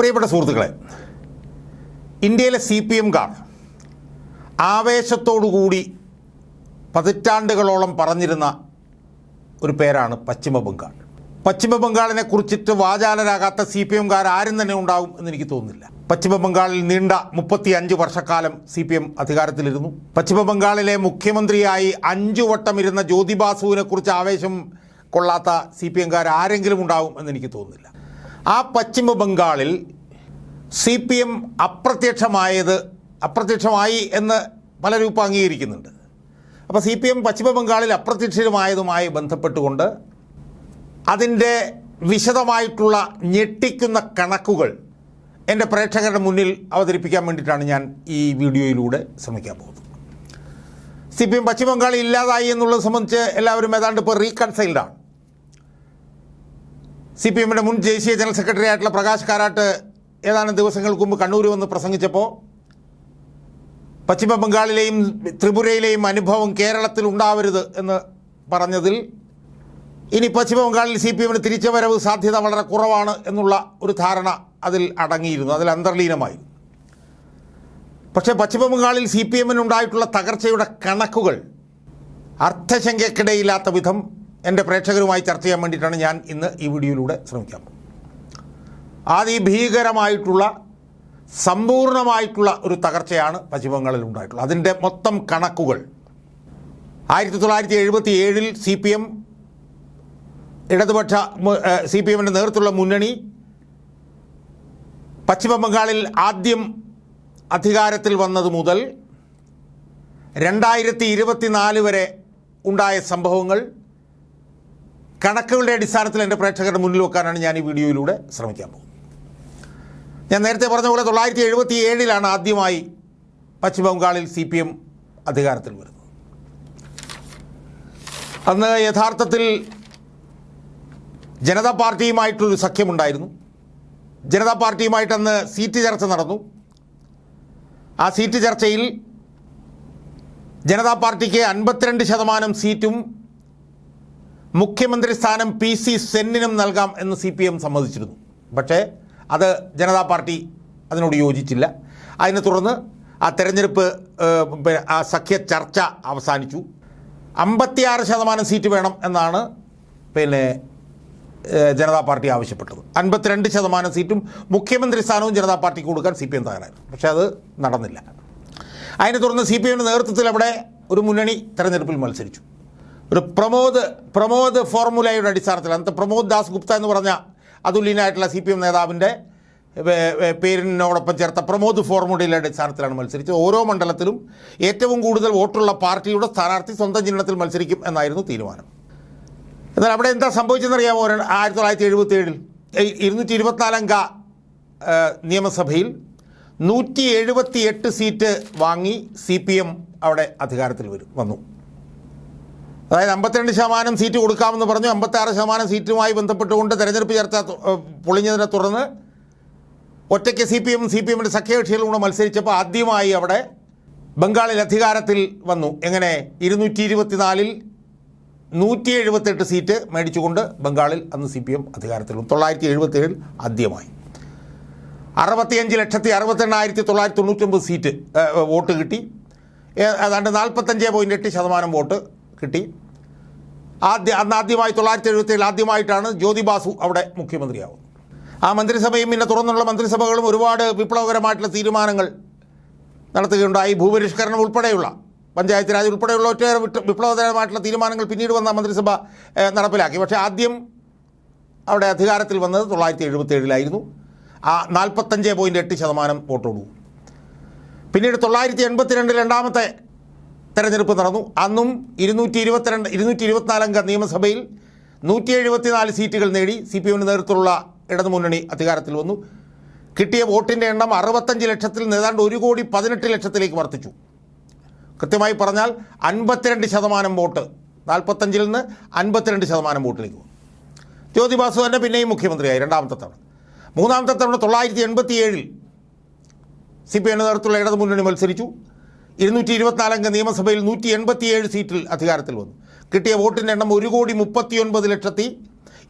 പ്രിയപ്പെട്ട സുഹൃത്തുക്കളെ ഇന്ത്യയിലെ സി പി എംകാർ ആവേശത്തോടുകൂടി പതിറ്റാണ്ടുകളോളം പറഞ്ഞിരുന്ന ഒരു പേരാണ് പശ്ചിമ ബംഗാൾ. പശ്ചിമ കുറിച്ചിട്ട് വാചാലരാകാത്ത സി പി എംകാർ ആരും തന്നെ ഉണ്ടാവും എന്ന് എനിക്ക് തോന്നുന്നില്ല. പശ്ചിമ ബംഗാളിൽ നീണ്ട മുപ്പത്തി അഞ്ച് വർഷക്കാലം സി പി എം അധികാരത്തിലിരുന്നു. പശ്ചിമ ബംഗാളിലെ മുഖ്യമന്ത്രിയായി അഞ്ചു വട്ടം ഇരുന്ന ജ്യോതിബാസുവിനെ കുറിച്ച് ആവേശം കൊള്ളാത്ത സി പി എംകാർ ആരെങ്കിലും ഉണ്ടാവും എന്ന് എനിക്ക് തോന്നുന്നില്ല. ആ പശ്ചിമ ബംഗാളിൽ സി പി എം അപ്രത്യക്ഷമായത് അപ്രത്യക്ഷമായി എന്ന് പലരും ഇപ്പോൾ അംഗീകരിക്കുന്നുണ്ട്. അപ്പോൾ സി പി എം പശ്ചിമ ബംഗാളിൽ അപ്രത്യക്ഷമായതുമായി ബന്ധപ്പെട്ടുകൊണ്ട് അതിന്റെ വിശദമായിട്ടുള്ള ഞെട്ടിക്കുന്ന കണക്കുകൾ എന്റെ പ്രേക്ഷകരുടെ മുന്നിൽ അവതരിപ്പിക്കാൻ വേണ്ടിയിട്ടാണ് ഞാൻ ഈ വീഡിയോയിലൂടെ ശ്രമിക്കാൻ പോകുന്നത്. സി പി എം പശ്ചിമ ബംഗാളിൽ ഇല്ലാതായി എന്നുള്ളത് സംബന്ധിച്ച് എല്ലാവരും ഏതാണ്ട് ഇപ്പോൾ റീകൺസൈൽഡാണ് സി പി എമ്മിന്റെ മുൻ ദേശീയ ജനറൽ സെക്രട്ടറി ആയിട്ടുള്ള പ്രകാശ് കാരാട്ട് ഏതാനും ദിവസങ്ങൾക്ക് മുമ്പ് കണ്ണൂർ വന്ന് പ്രസംഗിച്ചപ്പോൾ പശ്ചിമ ബംഗാളിലെയും ത്രിപുരയിലെയും അനുഭവം കേരളത്തിൽ ഉണ്ടാവരുത് എന്ന് പറഞ്ഞതിൽ ഇനി പശ്ചിമ ബംഗാളിൽ സി പി എമ്മിന് തിരിച്ചുവരവ് സാധ്യത വളരെ കുറവാണ് എന്നുള്ള ഒരു ധാരണ അതിൽ അടങ്ങിയിരുന്നു. അതിൽ അന്തർലീനമായി പക്ഷേ പശ്ചിമ ബംഗാളിൽ സി പി എമ്മിനുണ്ടായിട്ടുള്ള തകർച്ചയുടെ കണക്കുകൾ അർത്ഥശങ്കയ്ക്കിടയില്ലാത്ത വിധം എന്റെ പ്രേക്ഷകരുമായി ചർച്ച ചെയ്യാൻ വേണ്ടിയിട്ടാണ് ഞാൻ ഇന്ന് ഈ വീഡിയോയിലൂടെ ശ്രമിക്കാം അതിഭീകരമായിട്ടുള്ള സമ്പൂർണമായിട്ടുള്ള ഒരു തകർച്ചയാണ് പശ്ചിമബംഗാളിൽ ഉണ്ടായിട്ടുള്ളത്. അതിന്റെ മൊത്തം കണക്കുകൾ. ആയിരത്തി തൊള്ളായിരത്തി എഴുപത്തി ഏഴിൽ സി പി എം ഇടതുപക്ഷ സി പി എമ്മിന്റെ നേതൃത്വമുള്ള മുന്നണി പശ്ചിമബംഗാളിൽ ആദ്യം അധികാരത്തിൽ വന്നത് മുതൽ രണ്ടായിരത്തി ഇരുപത്തിനാല് വരെ ഉണ്ടായ സംഭവങ്ങൾ കണക്കുകളുടെ അടിസ്ഥാനത്തിൽ എന്റെ പ്രേക്ഷകരുടെ മുന്നിൽ വെക്കാനാണ് ഞാൻ ഈ വീഡിയോയിലൂടെ ശ്രമിക്കാൻ പോകുന്നത്. ഞാൻ നേരത്തെ പറഞ്ഞ പോലെ തൊള്ളായിരത്തി എഴുപത്തി ഏഴിലാണ് ആദ്യമായി പശ്ചിമ ബംഗാളിൽ സി പി എം അധികാരത്തിൽ വരുന്നത്. അന്ന് യഥാർത്ഥത്തിൽ ജനതാ പാർട്ടിയുമായിട്ടൊരു സഖ്യമുണ്ടായിരുന്നു. ജനതാ പാർട്ടിയുമായിട്ടന്ന് സീറ്റ് ചർച്ച നടന്നു. ആ സീറ്റ് ചർച്ചയിൽ ജനതാ പാർട്ടിക്ക് അൻപത്തിരണ്ട് ശതമാനം സീറ്റും മുഖ്യമന്ത്രി സ്ഥാനം പി സി സെന്നിനും നൽകാം എന്ന് സി പി എം സമ്മതിച്ചിരുന്നു. പക്ഷേ അത് ജനതാ പാർട്ടി അതിനോട് യോജിച്ചില്ല. അതിനെ തുടർന്ന് ആ തെരഞ്ഞെടുപ്പ് ആ സഖ്യ ചർച്ച അവസാനിച്ചു. അമ്പത്തിയാറ് ശതമാനം സീറ്റ് വേണം എന്നാണ് പിന്നെ ജനതാ പാർട്ടി ആവശ്യപ്പെട്ടത്. അൻപത്തിരണ്ട് ശതമാനം സീറ്റും മുഖ്യമന്ത്രി സ്ഥാനവും ജനതാ പാർട്ടിക്ക് കൊടുക്കാൻ സി പി എം തയ്യാറായിരുന്നു. പക്ഷേ അത് നടന്നില്ല. അതിനെ തുടർന്ന് സി പി എമ്മിന്റെ നേതൃത്വത്തിൽ അവിടെ ഒരു മുന്നണി തെരഞ്ഞെടുപ്പിൽ മത്സരിച്ചു. ഒരു പ്രമോദ് പ്രമോദ് ഫോർമുലയുടെ അടിസ്ഥാനത്തിൽ അന്നത്തെ പ്രമോദ് ദാസ് ഗുപ്ത എന്ന് പറഞ്ഞ അതുല്യനായിട്ടുള്ള സി പി എം നേതാവിന്റെ പേരിനോടൊപ്പം ചേർത്ത പ്രമോദ് ഫോർമുലയുടെ അടിസ്ഥാനത്തിലാണ് മത്സരിച്ചത്. ഓരോ മണ്ഡലത്തിലും ഏറ്റവും കൂടുതൽ വോട്ടുള്ള പാർട്ടിയുടെ സ്ഥാനാർത്ഥി സ്വന്തം ചിഹ്നത്തിൽ മത്സരിക്കും എന്നായിരുന്നു തീരുമാനം. എന്നാൽ അവിടെ എന്താ സംഭവിച്ചെന്നറിയാമോ? ആയിരത്തി തൊള്ളായിരത്തി എഴുപത്തി ഏഴിൽ ഇരുന്നൂറ്റി ഇരുപത്തിനാലംഗ നിയമസഭയിൽ നൂറ്റി എഴുപത്തി എട്ട് സീറ്റ് വാങ്ങി സി പി എം അവിടെ അധികാരത്തിൽ വരും വന്നു. അതായത് അമ്പത്തിരണ്ട് ശതമാനം സീറ്റ് കൊടുക്കാമെന്ന് പറഞ്ഞു. അമ്പത്താറ് ശതമാനം സീറ്റുമായി ബന്ധപ്പെട്ടുകൊണ്ട് തെരഞ്ഞെടുപ്പ് ചർച്ച പൊളിഞ്ഞതിനെ തുടർന്ന് ഒറ്റയ്ക്ക് C P M C P എമ്മിന്റെ സഖ്യകക്ഷികളും കൂടെ മത്സരിച്ചപ്പോൾ ആദ്യമായി അവിടെ ബംഗാളിൽ അധികാരത്തിൽ വന്നു. എങ്ങനെ? ഇരുന്നൂറ്റി ഇരുപത്തിനാലിൽ നൂറ്റി എഴുപത്തെട്ട് സീറ്റ് മേടിച്ചുകൊണ്ട് ബംഗാളിൽ അന്ന് സി പി എം അധികാരത്തിൽ വന്നു. തൊള്ളായിരത്തി എഴുപത്തേഴിൽ ആദ്യമായി. അറുപത്തിയഞ്ച് ലക്ഷത്തി അറുപത്തെണ്ണായിരത്തി തൊള്ളായിരത്തി തൊണ്ണൂറ്റൊമ്പത് സീറ്റ് വോട്ട് കിട്ടി. ഏതാണ്ട് നാൽപ്പത്തഞ്ച് പോയിന്റ് എട്ട് ശതമാനം വോട്ട് കിട്ടി. ആദ്യ അന്ന് ആദ്യമായി തൊള്ളായിരത്തി എഴുപത്തേഴിൽ ആദ്യമായിട്ടാണ് ജ്യോതി ബാസു അവിടെ മുഖ്യമന്ത്രിയാവുന്നത്. ആ മന്ത്രിസഭയും പിന്നെ തുറന്നുള്ള മന്ത്രിസഭകളും ഒരുപാട് വിപ്ലവകരമായിട്ടുള്ള തീരുമാനങ്ങൾ നടത്തുകയുണ്ടായി. ഭൂപരിഷ്കരണം ഉൾപ്പെടെയുള്ള പഞ്ചായത്ത് രാജ് ഉൾപ്പെടെയുള്ള ഒറ്റയേറെ വിപ്ലവകരമായിട്ടുള്ള തീരുമാനങ്ങൾ പിന്നീട് വന്ന മന്ത്രിസഭ നടപ്പിലാക്കി. പക്ഷേ ആദ്യം അവിടെ അധികാരത്തിൽ വന്നത് തൊള്ളായിരത്തി എഴുപത്തേഴിലായിരുന്നു ആ നാൽപ്പത്തഞ്ച് പോയിന്റ് എട്ട് ശതമാനം വോട്ടോടു പിന്നീട് തൊള്ളായിരത്തി എൺപത്തിരണ്ട് രണ്ടാമത്തെ തെരഞ്ഞെടുപ്പ് നടന്നു. അന്നും ഇരുന്നൂറ്റി ഇരുപത്തിരണ്ട് ഇരുന്നൂറ്റി ഇരുപത്തിനാലംഗ നിയമസഭയിൽ നൂറ്റി എഴുപത്തിനാല് സീറ്റുകൾ നേടി സി പി എമ്മിന് നേതൃത്വമുള്ള ഇടതുമുന്നണി അധികാരത്തിൽ വന്നു. കിട്ടിയ വോട്ടിന്റെ എണ്ണം അറുപത്തഞ്ച് ലക്ഷത്തിൽ നിന്ന് ഏതാണ്ട് ഒരു കോടി പതിനെട്ട് ലക്ഷത്തിലേക്ക് വർദ്ധിച്ചു. കൃത്യമായി പറഞ്ഞാൽ അൻപത്തിരണ്ട് ശതമാനം വോട്ട് നാൽപ്പത്തഞ്ചിൽ നിന്ന് അൻപത്തിരണ്ട് ശതമാനം വോട്ടിലേക്ക് വന്നു. ജ്യോതി ബാസു തന്നെ പിന്നെയും മുഖ്യമന്ത്രിയായി രണ്ടാമത്തെ തവണ. മൂന്നാമത്തെ തവണ തൊള്ളായിരത്തി എൺപത്തി ഏഴിൽ സി പി എമ്മിന് നേതൃത്വമുള്ള ഇടതുമുന്നണി മത്സരിച്ചു. ഇരുന്നൂറ്റി ഇരുപത്തിനാലംഗ നിയമസഭയിൽ നൂറ്റി എൺപത്തിയേഴ് സീറ്റിൽ അധികാരത്തിൽ വന്നു. കിട്ടിയ വോട്ടിന്റെ എണ്ണം ഒരു കോടി മുപ്പത്തിയൊൻപത് ലക്ഷത്തി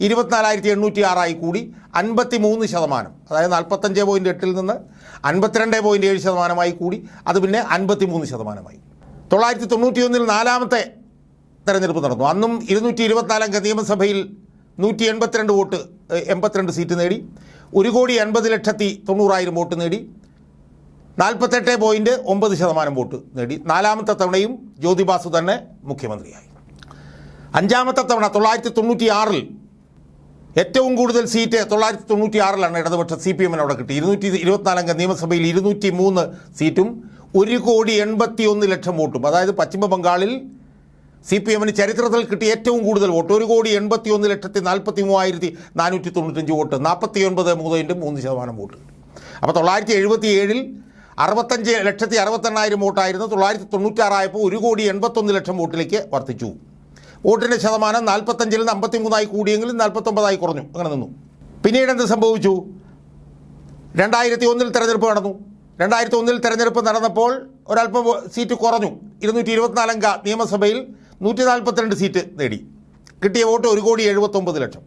ഇരുപത്തിനാലായിരത്തി എണ്ണൂറ്റി ആറായി കൂടി അൻപത്തി മൂന്ന് ശതമാനം. അതായത് നാൽപ്പത്തഞ്ച് പോയിന്റ് എട്ടിൽ നിന്ന് അൻപത്തിരണ്ട് പോയിന്റ് ഏഴ് ശതമാനമായി കൂടി. അത് പിന്നെ അൻപത്തി മൂന്ന് ശതമാനമായി. തൊള്ളായിരത്തി തൊണ്ണൂറ്റി ഒന്നിൽ നാലാമത്തെ തെരഞ്ഞെടുപ്പ് നടന്നു. അന്നും ഇരുന്നൂറ്റി ഇരുപത്തിനാലംഗ നിയമസഭയിൽ നൂറ്റി എൺപത്തിരണ്ട് വോട്ട് എൺപത്തിരണ്ട് സീറ്റ് നേടി. ഒരു കോടി എൺപത് ലക്ഷത്തി തൊണ്ണൂറായിരം വോട്ട് നേടി. നാൽപ്പത്തെട്ട് പോയിന്റ് ഒമ്പത് ശതമാനം വോട്ട് നേടി. നാലാമത്തെ തവണയും ജ്യോതിബാസു തന്നെ മുഖ്യമന്ത്രിയായി. അഞ്ചാമത്തെ തവണ തൊള്ളായിരത്തി തൊണ്ണൂറ്റി ആറിൽ ഏറ്റവും കൂടുതൽ സീറ്റ് തൊള്ളായിരത്തി തൊണ്ണൂറ്റി ആറിലാണ് ഇടതുപക്ഷ സി പി എമ്മിന് അവിടെ കിട്ടി. ഇരുന്നൂറ്റി ഇരുപത്തിനാലംഗ നിയമസഭയിൽ ഇരുന്നൂറ്റി മൂന്ന് സീറ്റും ഒരു കോടി എൺപത്തി ഒന്ന് ലക്ഷം വോട്ടും. അതായത് പശ്ചിമ ബംഗാളിൽ സി പി എമ്മിന് ചരിത്രത്തിൽ കിട്ടിയ ഏറ്റവും കൂടുതൽ വോട്ട്. ഒരു കോടി എൺപത്തി ഒന്ന് ലക്ഷത്തി നാൽപ്പത്തി മൂവായിരത്തി നാനൂറ്റി തൊണ്ണൂറ്റഞ്ച് വോട്ട്. നാൽപ്പത്തി ഒൻപത് മൂന്നിന്റെ മൂന്ന് ശതമാനം വോട്ട്. അപ്പോൾ തൊള്ളായിരത്തി എഴുപത്തി ഏഴിൽ അറുപത്തഞ്ച് ലക്ഷത്തി അറുപത്തെണ്ണായിരം വോട്ടായിരുന്നു. തൊള്ളായിരത്തി തൊണ്ണൂറ്റാറായപ്പോൾ ഒരു കോടി എൺപത്തൊന്ന് ലക്ഷം വോട്ടിലേക്ക് വർദ്ധിച്ചു. വോട്ടിന്റെ ശതമാനം നാൽപ്പത്തഞ്ചിൽ നിന്ന് അമ്പത്തിമൂന്നായി കൂടിയെങ്കിലും നാൽപ്പത്തൊമ്പതായി കുറഞ്ഞു. അങ്ങനെ നിന്നു. പിന്നീട് എന്ത് സംഭവിച്ചു? രണ്ടായിരത്തി ഒന്നിൽ തെരഞ്ഞെടുപ്പ് നടന്നു. രണ്ടായിരത്തി ഒന്നിൽ തെരഞ്ഞെടുപ്പ് നടന്നപ്പോൾ ഒരല്പം സീറ്റ് കുറഞ്ഞു. ഇരുന്നൂറ്റി ഇരുപത്തിനാലംഗ നിയമസഭയിൽ നൂറ്റി നാൽപ്പത്തിരണ്ട് സീറ്റ് നേടി. കിട്ടിയ വോട്ട് ഒരു കോടി എഴുപത്തൊമ്പത് ലക്ഷം.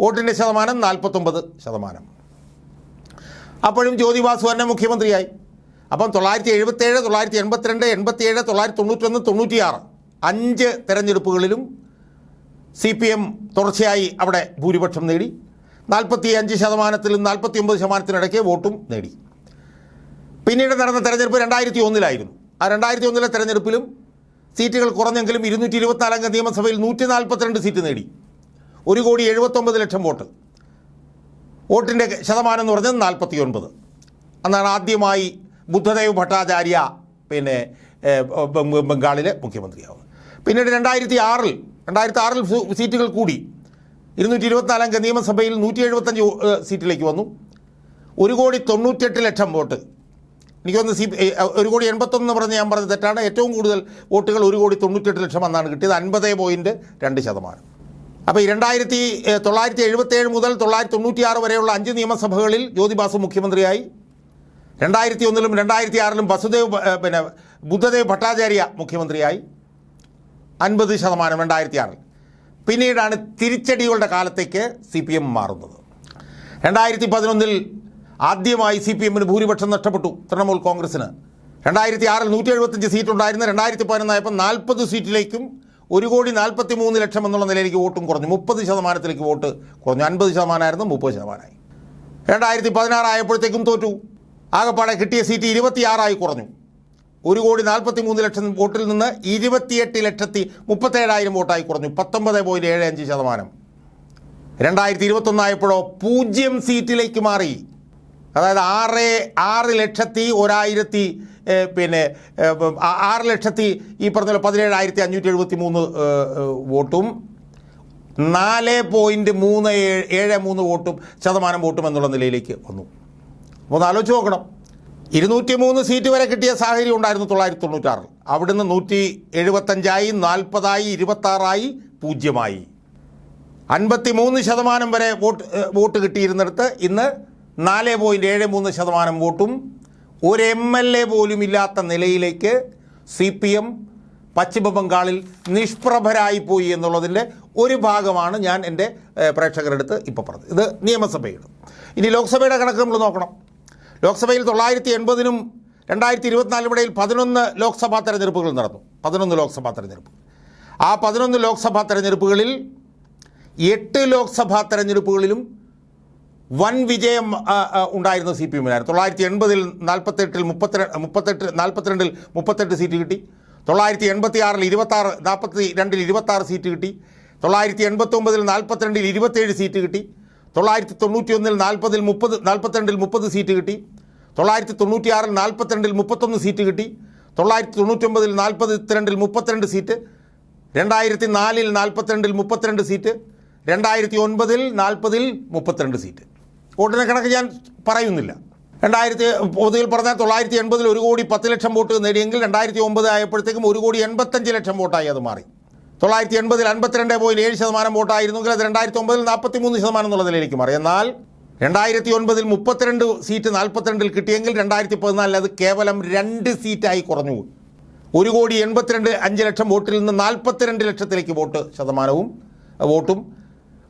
വോട്ടിന്റെ ശതമാനം നാൽപ്പത്തൊമ്പത് ശതമാനം. അപ്പോഴും ജ്യോതിവാസു തന്നെ മുഖ്യമന്ത്രിയായി. അപ്പം തൊള്ളായിരത്തി എഴുപത്തേഴ് തൊള്ളായിരത്തി എൺപത്തിരണ്ട് എൺപത്തിയേഴ് തൊള്ളായിരത്തി തൊണ്ണൂറ്റൊന്ന് തൊണ്ണൂറ്റിയാറ്. അഞ്ച് തെരഞ്ഞെടുപ്പുകളിലും സി പി എം തുടർച്ചയായി അവിടെ ഭൂരിപക്ഷം നേടി. നാൽപ്പത്തി അഞ്ച് ശതമാനത്തിലും നാൽപ്പത്തി ഒമ്പത് ശതമാനത്തിനിടയ്ക്ക് വോട്ടും നേടി. പിന്നീട് നടന്ന തെരഞ്ഞെടുപ്പ് രണ്ടായിരത്തി ഒന്നിലായിരുന്നു ആ രണ്ടായിരത്തി ഒന്നിലെ തെരഞ്ഞെടുപ്പിലും സീറ്റുകൾ കുറഞ്ഞെങ്കിലും ഇരുന്നൂറ്റി ഇരുപത്തിനാലംഗ നിയമസഭയിൽ നൂറ്റി നാൽപ്പത്തിരണ്ട് സീറ്റ് നേടി. ഒരു കോടി എഴുപത്തൊമ്പത് ലക്ഷം വോട്ട്. വോട്ടിന്റെ ശതമാനം എന്ന് പറഞ്ഞത് നാൽപ്പത്തി ഒൻപത് അന്നാണ് ആദ്യമായി ബുദ്ധദേവ് ഭട്ടാചാര്യ പിന്നെ ബംഗാളിലെ മുഖ്യമന്ത്രിയാവുന്നത് പിന്നീട് രണ്ടായിരത്തി ആറിൽ രണ്ടായിരത്തി ആറിൽ സീറ്റുകൾ കൂടി. ഇരുന്നൂറ്റി ഇരുപത്തിനാലംഗ നിയമസഭയിൽ നൂറ്റി എഴുപത്തഞ്ച് സീറ്റിലേക്ക് വന്നു. ഒരു കോടി തൊണ്ണൂറ്റെട്ട് ലക്ഷം വോട്ട്. എനിക്ക് തോന്നുന്നു സി ഒരു കോടി എൺപത്തൊന്ന് പറഞ്ഞ് ഞാൻ പറഞ്ഞത് തെറ്റാണ്. ഏറ്റവും കൂടുതൽ വോട്ടുകൾ ഒരു കോടി തൊണ്ണൂറ്റെട്ട് ലക്ഷം എന്നാണ് കിട്ടിയത്. അൻപത് പോയിന്റ് രണ്ട് ശതമാനം. അപ്പോൾ ഈ രണ്ടായിരത്തി തൊള്ളായിരത്തി എഴുപത്തേഴ് മുതൽ തൊള്ളായിരത്തി തൊണ്ണൂറ്റിയാറ് വരെയുള്ള അഞ്ച് നിയമസഭകളിൽ ജ്യോതിബാസു മുഖ്യമന്ത്രിയായി. രണ്ടായിരത്തി ഒന്നിലും രണ്ടായിരത്തി ആറിലും വസുദേവ് പിന്നെ ബുദ്ധദേവ് ഭട്ടാചാര്യ മുഖ്യമന്ത്രിയായി. അൻപത് ശതമാനം രണ്ടായിരത്തി ആറിൽ പിന്നീടാണ് തിരിച്ചടികളുടെ കാലത്തേക്ക് സി പി എം മാറുന്നത്. രണ്ടായിരത്തി പതിനൊന്നിൽ ആദ്യമായി സി പി എമ്മിന് ഭൂരിപക്ഷം നഷ്ടപ്പെട്ടു തൃണമൂൽ കോൺഗ്രസിന് രണ്ടായിരത്തി ആറിൽ നൂറ്റി എഴുപത്തഞ്ച് സീറ്റ് ഉണ്ടായിരുന്ന രണ്ടായിരത്തി പതിനൊന്നായപ്പോൾ നാൽപ്പത് സീറ്റിലേക്കും ഒരു കോടി നാൽപ്പത്തി മൂന്ന് ലക്ഷം എന്നുള്ള നിലയിലേക്ക് വോട്ടും കുറഞ്ഞു. മുപ്പത് ശതമാനത്തിലേക്ക് വോട്ട് കുറഞ്ഞു. അൻപത് ശതമാനമായിരുന്നു മുപ്പത് ശതമാനമായി. രണ്ടായിരത്തി പതിനാറായപ്പോഴത്തേക്കും തോറ്റു. ആകെപ്പാടെ കിട്ടിയ സീറ്റ് ഇരുപത്തിയാറായി കുറഞ്ഞു. ഒരു കോടി നാൽപ്പത്തി മൂന്ന് ലക്ഷം വോട്ടിൽ നിന്ന് ഇരുപത്തിയെട്ട് ലക്ഷത്തി മുപ്പത്തേഴായിരം വോട്ടായി കുറഞ്ഞു. പത്തൊമ്പത് പോയിന്റ് ഏഴ് അഞ്ച് ശതമാനം. രണ്ടായിരത്തി ഇരുപത്തൊന്നായപ്പോഴോ പൂജ്യം സീറ്റിലേക്ക് മാറി. അതായത് ആറ് ആറ് ലക്ഷത്തി ഒരായിരത്തി പിന്നെ ആറ് ലക്ഷത്തി ഈ പറഞ്ഞ പതിനേഴായിരത്തി അഞ്ഞൂറ്റി എഴുപത്തി മൂന്ന് വോട്ടും നാല് പോയിന്റ് മൂന്ന് ഏഴ് മൂന്ന് വോട്ടും ശതമാനം വോട്ടും എന്നുള്ള നിലയിലേക്ക് വന്നു. ഒന്ന് ആലോചിച്ച് നോക്കണം. ഇരുന്നൂറ്റി മൂന്ന് സീറ്റ് വരെ കിട്ടിയ സാഹചര്യം ഉണ്ടായിരുന്നു തൊള്ളായിരത്തി തൊണ്ണൂറ്റാറിൽ അവിടുന്ന് നൂറ്റി എഴുപത്തഞ്ചായി നാൽപ്പതായി ഇരുപത്താറായി പൂജ്യമായി. അൻപത്തി മൂന്ന് ശതമാനം വരെ വോട്ട് വോട്ട് കിട്ടിയിരുന്നിടത്ത് ഇന്ന് നാല് പോയിന്റ് ഏഴ് മൂന്ന് ശതമാനം വോട്ടും ഒരു എം എൽ എ പോലും ഇല്ലാത്ത നിലയിലേക്ക് സി പി എം പശ്ചിമ ബംഗാളിൽ നിഷ്പ്രഭരായി പോയി എന്നുള്ളതിന്റെ ഒരു ഭാഗമാണ് ഞാൻ എന്റെ പ്രേക്ഷകരുടെ അടുത്ത് ഇപ്പോൾ പറഞ്ഞത്. ഇത് നിയമസഭയുടെ. ഇനി ലോക്സഭയുടെ കണക്ക് നമ്മൾ നോക്കണം. ലോക്സഭയിൽ തൊള്ളായിരത്തി എൺപതിനും രണ്ടായിരത്തി ഇരുപത്തിനാലിനും ഇടയിൽ പതിനൊന്ന് ലോക്സഭാ തെരഞ്ഞെടുപ്പുകൾ നടന്നു. പതിനൊന്ന് ലോക്സഭാ തെരഞ്ഞെടുപ്പ്. ആ പതിനൊന്ന് ലോക്സഭാ തെരഞ്ഞെടുപ്പുകളിൽ എട്ട് ലോക്സഭാ തെരഞ്ഞെടുപ്പുകളിലും വൻ വിജയം ഉണ്ടായിരുന്ന സി പി എമ്മിനായിരുന്നു. തൊള്ളായിരത്തി എൺപതിൽ നാൽപ്പത്തെട്ടിൽ മുപ്പത്തിരണ്ട് മുപ്പത്തെട്ട് നാൽപ്പത്തിരണ്ടിൽ മുപ്പത്തെട്ട് സീറ്റ് കിട്ടി. തൊള്ളായിരത്തി എൺപത്തി ആറിൽ ഇരുപത്താറ് നാൽപ്പത്തി രണ്ടിൽ ഇരുപത്താറ് സീറ്റ് കിട്ടി. തൊള്ളായിരത്തി എൺപത്തൊമ്പതിൽ നാൽപ്പത്തിരണ്ടിൽ ഇരുപത്തേഴ് സീറ്റ് കിട്ടി. തൊള്ളായിരത്തി തൊണ്ണൂറ്റി ഒന്നിൽ നാൽപ്പതിൽ മുപ്പത് നാൽപ്പത്തിരണ്ടിൽ മുപ്പത് സീറ്റ് കിട്ടി. തൊള്ളായിരത്തി തൊണ്ണൂറ്റിയാറിൽ നാൽപ്പത്തിരണ്ടിൽ മുപ്പത്തൊന്ന് സീറ്റ് കിട്ടി. തൊള്ളായിരത്തി തൊണ്ണൂറ്റൊമ്പതിൽ നാൽപ്പത്തിരണ്ടിൽ മുപ്പത്തിരണ്ട് സീറ്റ്. രണ്ടായിരത്തി നാലിൽ നാൽപ്പത്തിരണ്ടിൽ മുപ്പത്തിരണ്ട് സീറ്റ്. രണ്ടായിരത്തി ഒൻപതിൽ നാൽപ്പതിൽ മുപ്പത്തിരണ്ട് സീറ്റ്. വോട്ടിനെ കണക്ക് ഞാൻ പറയുന്നില്ല. രണ്ടായിരത്തി പൊതുവിൽ പറഞ്ഞാൽ തൊള്ളായിരത്തി എൺപതിൽ ഒരു കോടി പത്ത് ലക്ഷം വോട്ട് നേടിയെങ്കിൽ രണ്ടായിരത്തി ഒമ്പത് ആയപ്പോഴത്തേക്കും ഒരു കോടി എൺപത്തഞ്ച് ലക്ഷം വോട്ടായി അത് മാറി. തൊള്ളായിരത്തി എൺപതിൽ അൻപത്തിരണ്ട് പോയിന്റ് ഏഴ് ശതമാനം വോട്ടായിരുന്നെങ്കിൽ അത് രണ്ടായിരത്തി ഒമ്പതിൽ നാൽപ്പത്തി മൂന്ന് ശതമാനം എന്നുള്ള നിലയിലേക്ക് മാറി എന്നാൽ രണ്ടായിരത്തി ഒൻപതിൽ മുപ്പത്തിരണ്ട് സീറ്റ് നാൽപ്പത്തിരണ്ടിൽ കിട്ടിയെങ്കിൽ രണ്ടായിരത്തി പതിനാലിൽ അത് കേവലം രണ്ട് സീറ്റായി കുറഞ്ഞു ഒരു കോടി എൺപത്തിരണ്ട് അഞ്ച് ലക്ഷം വോട്ടിൽ നിന്ന് നാൽപ്പത്തിരണ്ട് ലക്ഷത്തിലേക്ക് വോട്ട് ശതമാനവും വോട്ടും.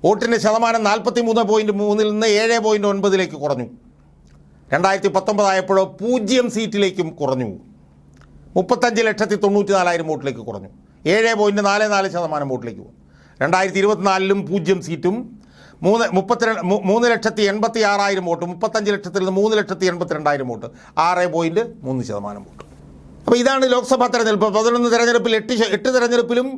വോട്ടിന്റെ ശതമാനം നാൽപ്പത്തി മൂന്ന് പോയിന്റ് മൂന്നിൽ നിന്ന് ഏഴ് പോയിന്റ് ഒൻപതിലേക്ക് കുറഞ്ഞു. രണ്ടായിരത്തി പത്തൊമ്പതായപ്പോഴോ പൂജ്യം സീറ്റിലേക്കും കുറഞ്ഞു മുപ്പത്തഞ്ച് ലക്ഷത്തി തൊണ്ണൂറ്റി നാലായിരം വോട്ടിലേക്ക് കുറഞ്ഞു. ഏഴ് പോയിന്റ് നാല് നാല് ശതമാനം വോട്ടിലേക്ക് പോകും രണ്ടായിരത്തി ഇരുപത്തിനാലിലും പൂജ്യം സീറ്റും മൂന്ന് മുപ്പത്തിരണ്ട് മൂന്ന് ലക്ഷത്തി എൺപത്തി ആറായിരം വോട്ട് മുപ്പത്തഞ്ച് ലക്ഷത്തിൽ നിന്ന് മൂന്ന് ലക്ഷത്തി എൺപത്തി രണ്ടായിരം വോട്ട് ആറ് പോയിന്റ് മൂന്ന് ശതമാനം വോട്ട്. അപ്പോൾ ഇതാണ് ലോക്സഭാ തെരഞ്ഞെടുപ്പ്. പതിനൊന്ന് തെരഞ്ഞെടുപ്പിൽ എട്ട് എട്ട് തെരഞ്ഞെടുപ്പിലും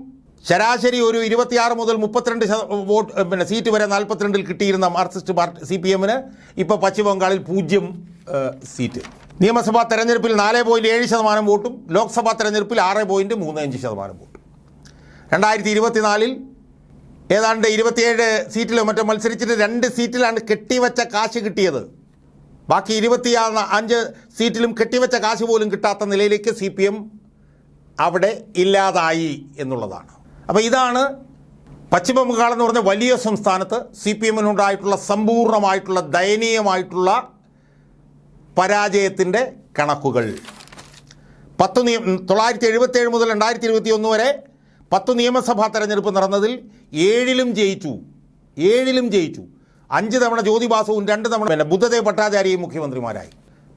ശരാശരി ഒരു ഇരുപത്തിയാറ് മുതൽ മുപ്പത്തിരണ്ട് വോട്ട് പിന്നെ സീറ്റ് വരെ നാൽപ്പത്തിരണ്ടിൽ കിട്ടിയിരുന്ന മാർക്സിസ്റ്റ് പാർട്ടി സി പി എമ്മിന് ഇപ്പോൾ പശ്ചിമ ബംഗാളിൽ പൂജ്യം സീറ്റ്. നിയമസഭാ തെരഞ്ഞെടുപ്പിൽ നാല് പോയിന്റ് ഏഴ് ശതമാനം വോട്ടും ലോക്സഭാ തെരഞ്ഞെടുപ്പിൽ ആറ് പോയിന്റ് മൂന്ന് അഞ്ച് ശതമാനം വോട്ടും. രണ്ടായിരത്തി ഇരുപത്തിനാലിൽ ഏതാണ്ട് ഇരുപത്തിയേഴ് സീറ്റിലോ മറ്റോ മത്സരിച്ചിട്ട് രണ്ട് സീറ്റിലാണ് കെട്ടിവെച്ച കാശ് കിട്ടിയത്. ബാക്കി ഇരുപത്തിയാറ് അഞ്ച് സീറ്റിലും കെട്ടിവെച്ച കാശ് പോലും കിട്ടാത്ത നിലയിലേക്ക് സി പി എം അവിടെ ഇല്ലാതായി എന്നുള്ളതാണ്. അപ്പോൾ ഇതാണ് പശ്ചിമ ബംഗാൾ എന്ന് പറഞ്ഞ വലിയ സംസ്ഥാനത്ത് സി പി എമ്മിനുണ്ടായിട്ടുള്ള സമ്പൂർണമായിട്ടുള്ള ദയനീയമായിട്ടുള്ള പരാജയത്തിന്റെ കണക്കുകൾ. പത്ത് നിയ തൊള്ളായിരത്തി എഴുപത്തേഴ് മുതൽ രണ്ടായിരത്തി ഇരുപത്തി ഒന്ന് വരെ പത്ത് നിയമസഭാ തെരഞ്ഞെടുപ്പ് നടന്നതിൽ ഏഴിലും ജയിച്ചു. ഏഴിലും ജയിച്ചു. അഞ്ച് തവണ ജ്യോതിബാസവും രണ്ട് തവണ പിന്നെ ബുദ്ധദേവ് ഭട്ടാചാര്യയും മുഖ്യമന്ത്രിമാരായി.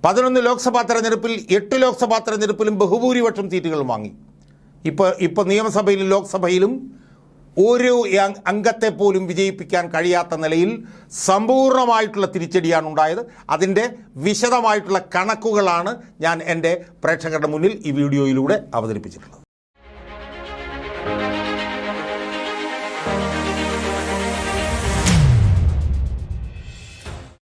പതിനൊന്ന് ലോക്സഭാ തെരഞ്ഞെടുപ്പിൽ എട്ട് ലോക്സഭാ തെരഞ്ഞെടുപ്പിലും ബഹുഭൂരിപക്ഷം സീറ്റുകൾ വാങ്ങി. ഇപ്പോൾ ഇപ്പോൾ നിയമസഭയിലും ലോക്സഭയിലും ഒരു അംഗ- അംഗത്തെ പോലും വിജയിപ്പിക്കാൻ കഴിയാത്ത നിലയിൽ സമ്പൂർണമായിട്ടുള്ള തിരിച്ചടിയാണ് ഉണ്ടായത്. അതിന്റെ വിശദമായിട്ടുള്ള കണക്കുകളാണ് ഞാൻ എന്റെ പ്രേക്ഷകരുടെ മുന്നിൽ ഈ വീഡിയോയിലൂടെ അവതരിപ്പിച്ചിട്ടുള്ളത്.